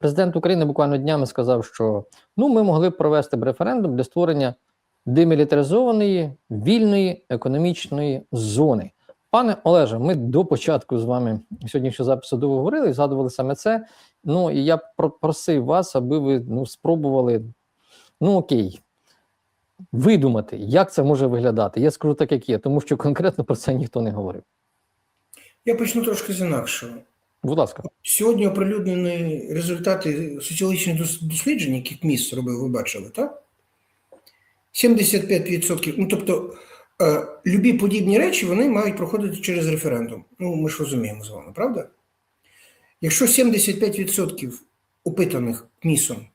Президент України буквально днями сказав, що ну ми могли б провести б референдум для створення демілітаризованої вільної економічної зони. Пане Олеже, ми до початку з вами сьогоднішнього запису довго говорили і згадували саме це. Ну і я просив вас, аби ви ну, спробували, ну окей, видумати, як це може виглядати. Я скажу так, як є, тому що конкретно про це ніхто не говорив. Я почну трошки з інакшого. Будь ласка, Сьогодні оприлюднені результати соціологічних досліджень, які КМІС робив, ви бачили, так? 75%. Ну, тобто, е, любі подібні речі вони мають проходити через референдум. Ну, ми ж розуміємо з вами, правда? Якщо 75% опитаних КМІСом,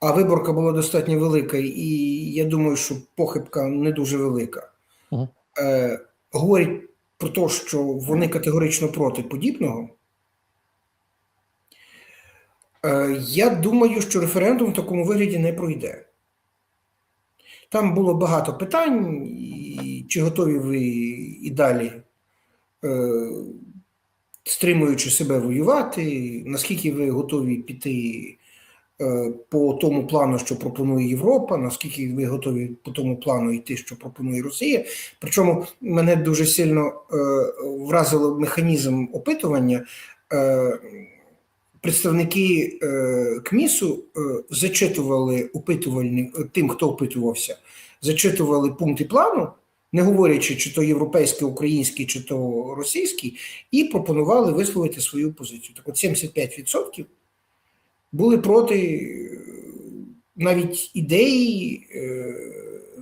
а виборка була достатньо велика, і я думаю, що похибка не дуже велика, е, говорять про те, що вони категорично проти подібного. Е, Я думаю, що референдум в такому вигляді не пройде. Там було багато питань, чи готові ви і далі, е, стримуючи себе воювати, наскільки ви готові піти е, по тому плану, що пропонує Європа, наскільки ви готові по тому плану йти, що пропонує Росія. Причому мене дуже сильно вразило механізм опитування. Представники е, КМІСу е, зачитували опитувальні, тим, хто опитувався, зачитували пункти плану, не говорячи, чи то європейський, український, чи то російський, і пропонували висловити свою позицію. Так от 75% були проти е, навіть ідеї е,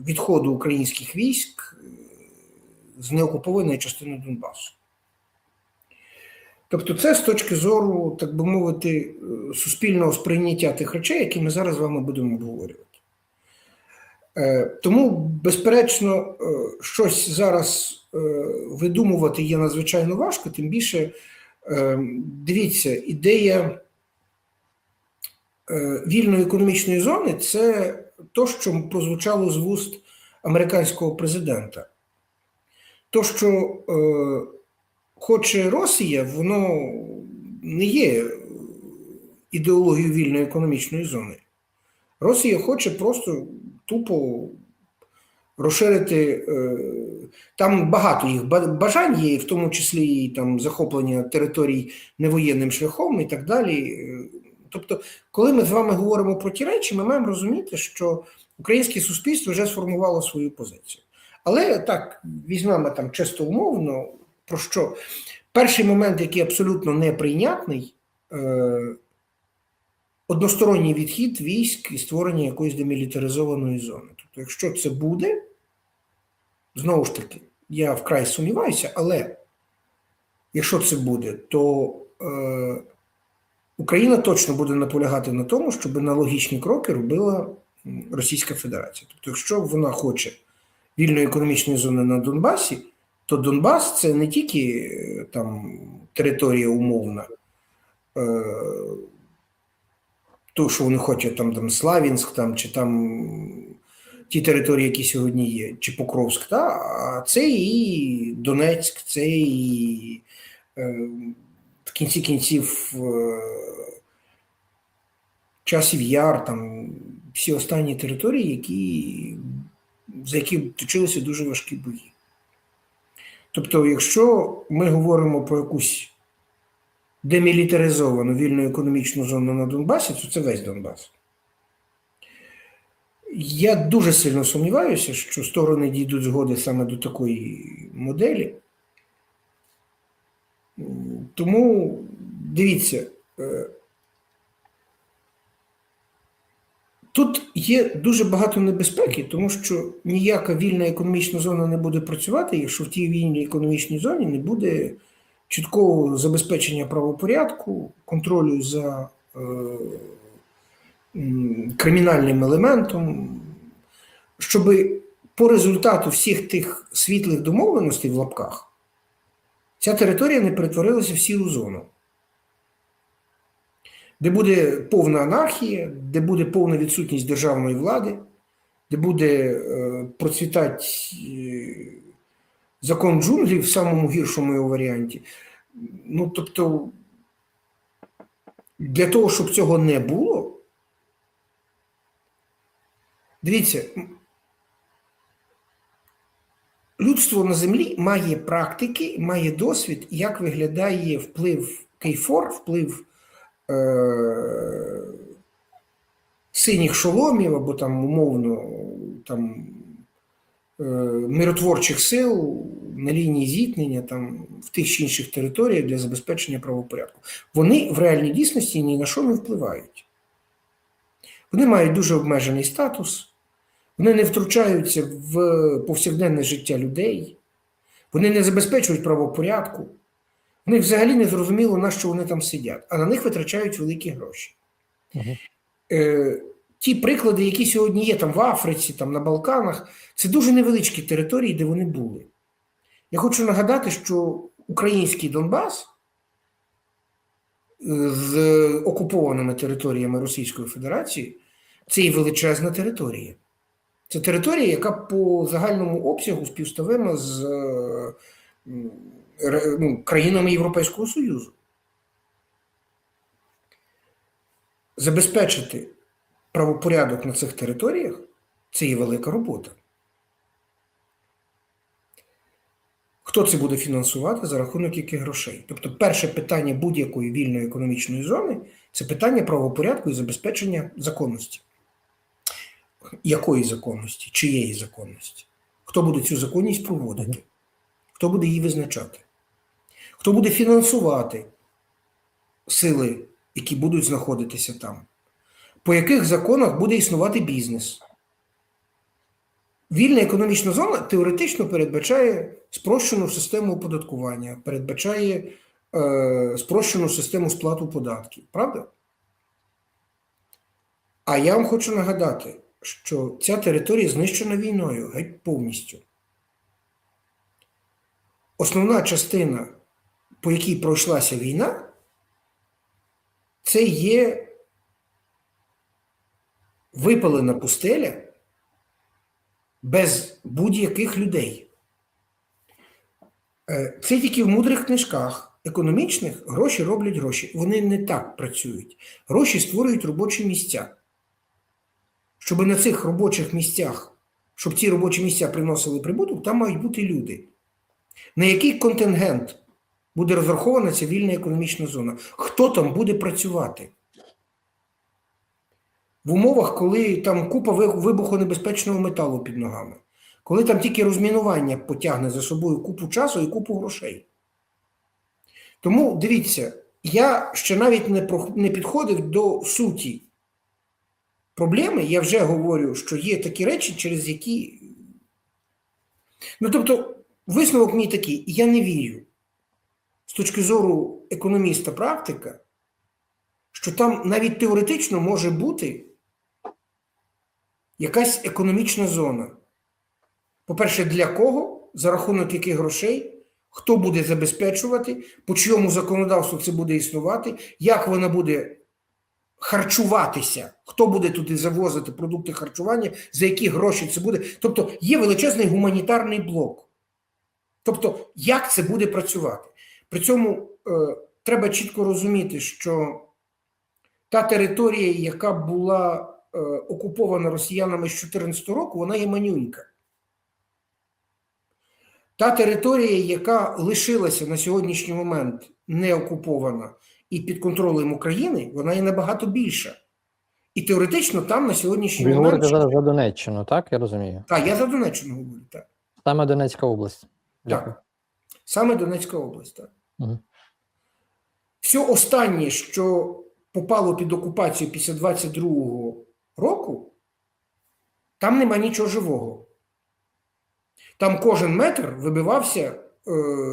відходу українських військ е, з неокупованої частини Донбасу. Тобто, це з точки зору, так би мовити, е, суспільного сприйняття тих речей, які ми зараз з вами будемо обговорювати. Е, Тому, безперечно, е, щось зараз видумувати є надзвичайно важко, тим більше, дивіться, ідея вільної економічної зони це то, що прозвучало з вуст американського президента. То, що хоче Росія, воно не є ідеологією вільної економічної зони. Росія хоче просто тупо розширити. е, Там багато їх бажань є, в тому числі і там захоплення територій невоєнним шляхом і так далі. Е, Тобто, коли ми з вами говоримо про ті речі, ми маємо розуміти, що українське суспільство вже сформувало свою позицію. Але так, візьмемо там чисто умовно, про що перший момент, який абсолютно неприйнятний, е, односторонній відхід військ і створення якоїсь демілітаризованої зони. Тобто, якщо це буде, знову ж таки, я вкрай сумніваюся, але якщо це буде, то е, Україна точно буде наполягати на тому, щоб аналогічні кроки робила Російська Федерація. Тобто, якщо вона хоче вільної економічної зони на Донбасі, то Донбас це не тільки е, там територія умовна, е, то, що вони хочуть, там, там Славінськ, там, чи там ті території, які сьогодні є, чи Покровськ, та, а це і Донецьк, це і е, в кінці кінців е, часів яр, там всі останні території, які, за які точилися дуже важкі бої. Тобто, якщо ми говоримо про якусь демілітаризовану вільну економічну зону на Донбасі, то це весь Донбас. Я дуже сильно сумніваюся, що сторони дійдуть згоди саме до такої моделі. Тому дивіться, е, тут є дуже багато небезпеки, тому що ніяка вільна економічна зона не буде працювати, якщо в тій вільній економічній зоні не буде чіткого забезпечення правопорядку, контролю за е, кримінальним елементом, щоб по результату всіх тих світлих домовленостей в лапках ця територія не перетворилася в сіру зону, де буде повна анархія, де буде повна відсутність державної влади, де буде е, процвітати е, закон джунглів в самому гіршому його варіанті. Ну, тобто, Для того, щоб цього не було, дивіться, людство на землі має практики, має досвід, як виглядає вплив кейфор, вплив е- синіх шоломів або там умовно там, е- миротворчих сил на лінії зіткнення там, в тих чи інших територіях для забезпечення правопорядку. Вони в реальній дійсності ні на що не впливають. Вони мають дуже обмежений статус, вони не втручаються в повсякденне життя людей, вони не забезпечують правопорядку. В них взагалі не зрозуміло, на що вони там сидять, а на них витрачають великі гроші. Е, ті приклади, які сьогодні є там в Африці, там на Балканах, це дуже невеличкі території, де вони були. Я хочу нагадати, що український Донбас е, з окупованими територіями Російської Федерації це і величезна територія. Це територія, яка по загальному обсягу співставима з е, ну, країнами Європейського Союзу. Забезпечити правопорядок на цих територіях це є велика робота. Хто це буде фінансувати, за рахунок яких грошей? Тобто, перше питання будь-якої вільної економічної зони це питання правопорядку і забезпечення законності. Якої законності? Чиєї законності? Хто буде цю законність проводити? Хто буде її визначати? Хто буде фінансувати сили, які будуть знаходитися там? По яких законах буде існувати бізнес? Вільна економічна зона теоретично передбачає спрощену систему оподаткування, передбачає е, спрощену систему сплату податків, правда? А я вам хочу нагадати, що ця територія знищена війною геть повністю. Основна частина, по якій пройшлася війна, це є випалена пустеля без будь-яких людей. Е, Це тільки в мудрих книжках економічних гроші роблять гроші. Вони не так працюють. Гроші створюють робочі місця. Щоб на цих робочих місцях, щоб ці робочі місця приносили прибуток, там мають бути люди. На який контингент буде розрахована ця вільна економічна зона? Хто там буде працювати? В умовах, коли там купа вибухонебезпечного металу під ногами, коли там тільки розмінування потягне за собою купу часу і купу грошей. Тому дивіться, я ще навіть не, підходив до суті проблеми. Я вже говорю, що є такі речі, через які. Ну, тобто, висновок мій такий: я не вірю з точки зору економіста-практика, що там навіть теоретично може бути якась економічна зона. По-перше, для кого, за рахунок яких грошей, хто буде забезпечувати, по чийому законодавству це буде існувати, як вона буде харчуватися, хто буде туди завозити продукти харчування, за які гроші це буде. Тобто є величезний гуманітарний блок. Тобто, як це буде працювати? При цьому е, треба чітко розуміти, що та територія, яка була е, окупована росіянами з 2014 року, вона є манюнька. Та територія, яка лишилася на сьогоднішній момент не окупована і під контролем України, вона є набагато більша. І теоретично там на сьогоднішній Ви момент. говорите зараз за Донеччину, так? Я розумію. Так, я за Донеччину говорю, так. Саме Донецька область. Дякую. Так. Саме Донецька область, так. Мгм. Все останнє, що попало під окупацію після 22-го року, там нема нічого живого. Там кожен метр вибивався е,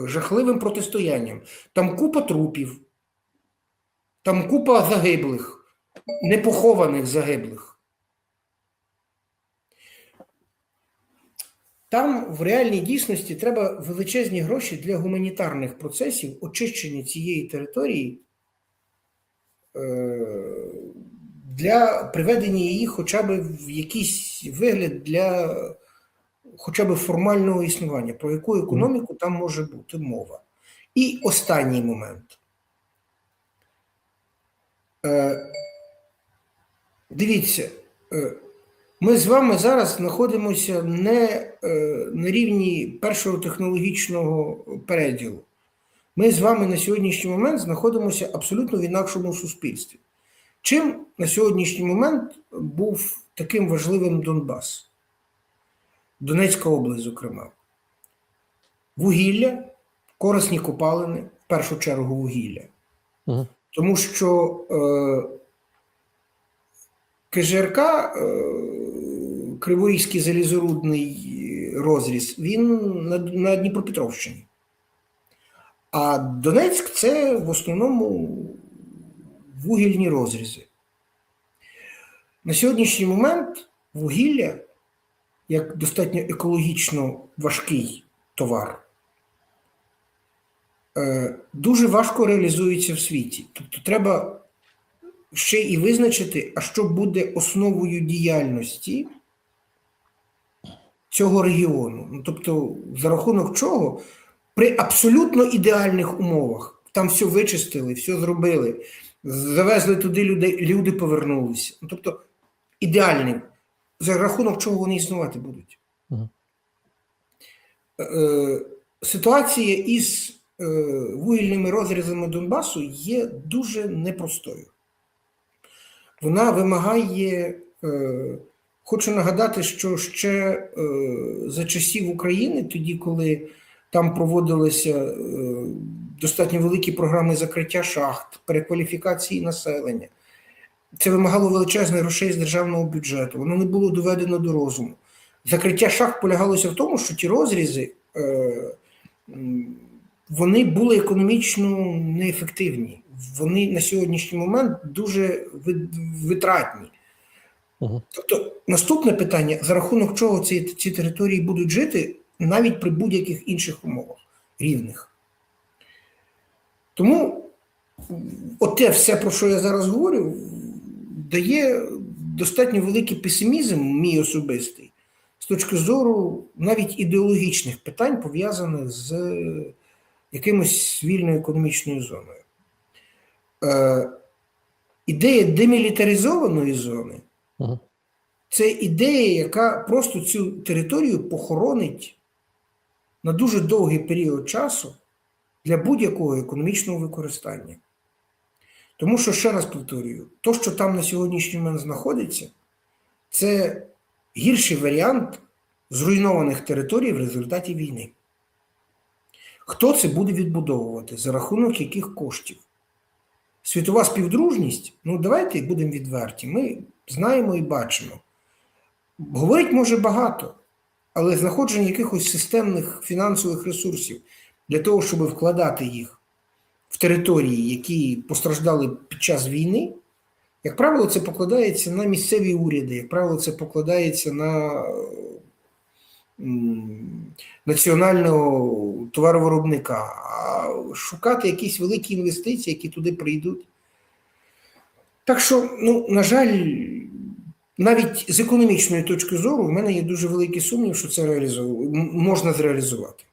жахливим протистоянням. Там купа трупів, там купа загиблих, непохованих загиблих. Там в реальній дійсності треба величезні гроші для гуманітарних процесів очищення цієї території е, для приведення її хоча б в якийсь вигляд для хоча б формального існування, про яку економіку там може бути мова. І останній момент. Е, Дивіться, е, ми з вами зараз знаходимося не е, на рівні першого технологічного переділу. Ми з вами на сьогоднішній момент знаходимося абсолютно в інакшому суспільстві. Чим на сьогоднішній момент був таким важливим Донбас? Донецька область, зокрема. Вугілля, корисні копалини, в першу чергу вугілля. Мгм. Тому що е, КЖРК, е, Криворізький залізорудний розріз, він на, на Дніпропетровщині. А Донецьк це в основному вугільні розрізи. На сьогоднішній момент вугілля, як достатньо екологічно важкий товар, е, дуже важко реалізується в світі. Тобто треба ще і визначити, а що буде основою діяльності цього регіону. Ну, тобто, за рахунок чого при абсолютно ідеальних умовах там все вичистили, все зробили, завезли туди людей, люди повернулися. Ну, тобто, ідеальним, за рахунок чого вони існувати будуть. Мгм. Е, Ситуація із е, вугільними розрізами Донбасу є дуже непростою. Вона вимагає, е, хочу нагадати, що ще е, за часів України, тоді, коли там проводилися е, достатньо великі програми закриття шахт, перекваліфікації населення, це вимагало величезних грошей з державного бюджету, воно не було доведено до розуму. Закриття шахт полягалося в тому, що ті розрізи е, вони були економічно неефективні. Вони на сьогоднішній момент дуже витратні. Мгм. Тобто, наступне питання: за рахунок чого ці, ці території будуть жити навіть при будь-яких інших умовах рівних. Тому оте все, про що я зараз говорю, дає достатньо великий песимізм, мій особистий, з точки зору навіть ідеологічних питань, пов'язаних з якимось вільною економічною зоною. Е, ідея демілітаризованої зони Це ідея, яка просто цю територію похоронить на дуже довгий період часу для будь-якого економічного використання. Тому що, ще раз повторюю, то, що там на сьогоднішній момент знаходиться, це гірший варіант зруйнованих територій в результаті війни. Хто це буде відбудовувати? За рахунок яких коштів? Світова співдружність, ну давайте будемо відверті. Ми знаємо і бачимо. Говорить може багато, але знаходження якихось системних фінансових ресурсів для того, щоб вкладати їх в території, які постраждали під час війни, як правило, це покладається на місцеві уряди, як правило, це покладається на національного товаровиробника. А шукати якісь великі інвестиції, які туди прийдуть. Так що, ну, на жаль, навіть з економічної точки зору, в мене є дуже великий сумнів, що це реалізов... можна зреалізувати.